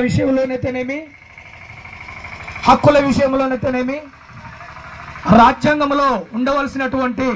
విషయంలోనైతేనేమి? హక్కుల విషయంలోనైతేనేమి? రాజ్యాంగంలో ఉండవలసినటువంటి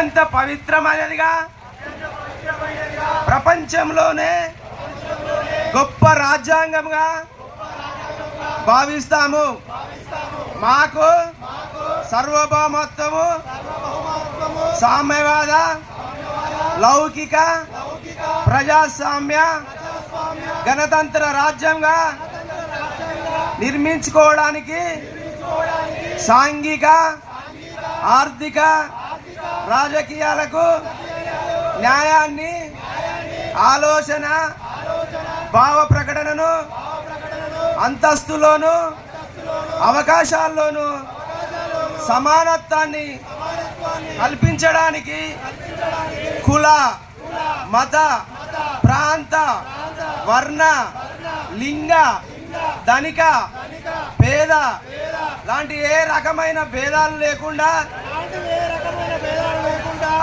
అత్యంత పవిత్రమైనదిగా ప్రపంచంలోనే గొప్ప రాజ్యాంగంగా భావిస్తాము. మాకు సర్వభౌమత్వము సామ్యవాద లౌకిక ప్రజాస్వామ్య గణతంత్ర రాజ్యంగా నిర్మించుకోవడానికి సాంఘిక ఆర్థిక రాజకీయాలకు న్యాయాన్ని ఆలోచన భావ ప్రకటనను అంతస్తులోను అవకాశాల్లోనూ సమానత్వాన్ని కల్పించడానికి కుల మత ప్రాంత వర్ణ లింగ ధనిక పేద లాంటి ఏ రకమైన భేదాలు లేకుండా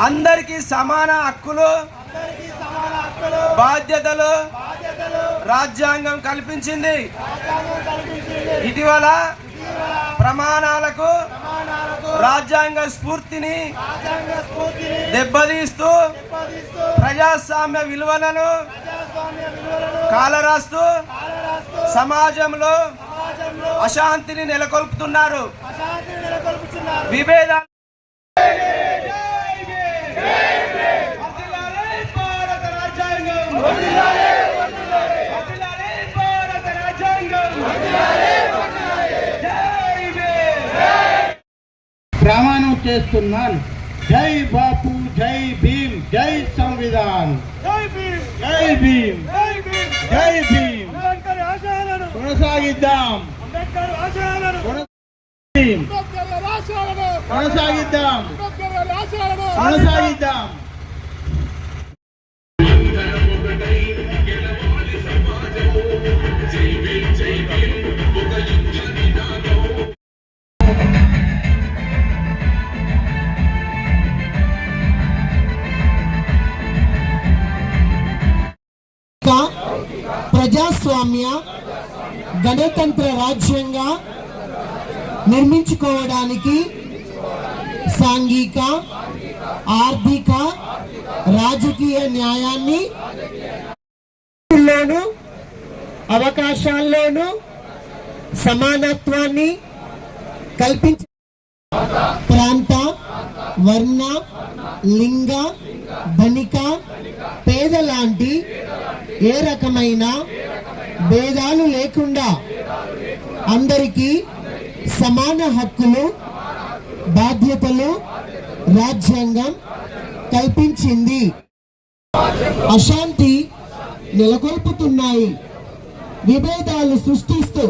అందరికీ సమాన హక్కులు బాధ్యతలు రాజ్యాంగం కల్పించింది. ఇటీవల ప్రమాణాలకు రాజ్యాంగ స్ఫూర్తిని దెబ్బతీస్తూ ప్రజాస్వామ్య విలువలను కాలరాస్తూ సమాజంలో అశాంతిని నెలకొల్పుతున్నారు. విభేదాలు ప్రమాణం చేస్తున్నాను. జై బాపు జై భీమ్ జై సంవిధాన్. జై భీమ్ జై భీమ్. కొనసాగిద్దాం. కొనసాగిద్దాం. కొనసాగిద్దాం. ప్రజాస్వామ్య గణతంత్ర రాజ్యంగా నిర్మించుకోవడానికి సాంఘిక ఆర్థిక రాజకీయ న్యాయాన్ని లోను అవకాశాల్లోనూ సమానత్వాన్ని కల్పించ ప్రాంత వర్ణ లింగ ధనిక పేద లాంటి ఏ రకమైన భేదాలు లేకుండా అందరికీ సమాన హక్కులు బాధ్యతలు రాజ్యాంగం కల్పించింది. అశాంతి నెలకొల్పుతున్నాయి. విభేదాలు సృష్టిస్తూ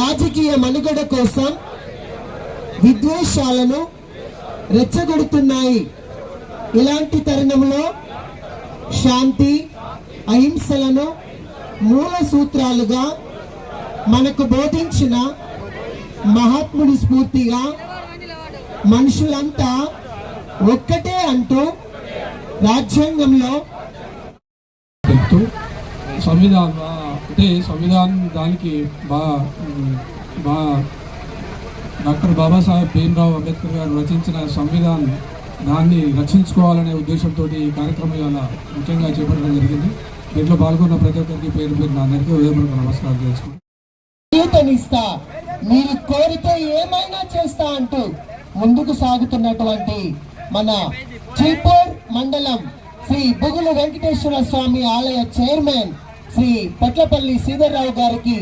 రాజకీయ మనుగడ కోసం విద్వేషాలను రెచ్చగొడుతున్నాయి. ఇలాంటి తరుణంలో శాంతి అహింసలను మూల సూత్రాలుగా మనకు బోధించిన మహాత్ముడి స్ఫూర్తిగా మనుషులంతా ఒక్కటే అంటూ రాజ్యాంగంలో తెలుపుతూ సంవిధాన అంటే సంవిధానం దానికి బా బా డాక్టర్ బాబాసాహెబ్ భీమ్రావ్ అంబేద్కర్ గారు రచించిన సంవిధానం. దాన్ని రక్షించుకోవాలనే ఉద్దేశంతో ఈ కార్యక్రమం ఇవాళ ముఖ్యంగా చేపట్టడం జరిగింది. దీంట్లో పాల్గొన్న ప్రతి ఒక్కరికి పేరు పేరు నా అందరికీ ఉదయపూర్వక నమస్కారం చేసుకుంటా మీరు కోరితే ఏమైనా చేస్తా అంటూ ముందుకు సాగుతున్నటువంటి మన చీపూర్ మండలం శ్రీ బుగులు వెంకటేశ్వర స్వామి ఆలయ చైర్మన్ శ్రీ పెట్లపల్లి శ్రీధర్రావు గారికి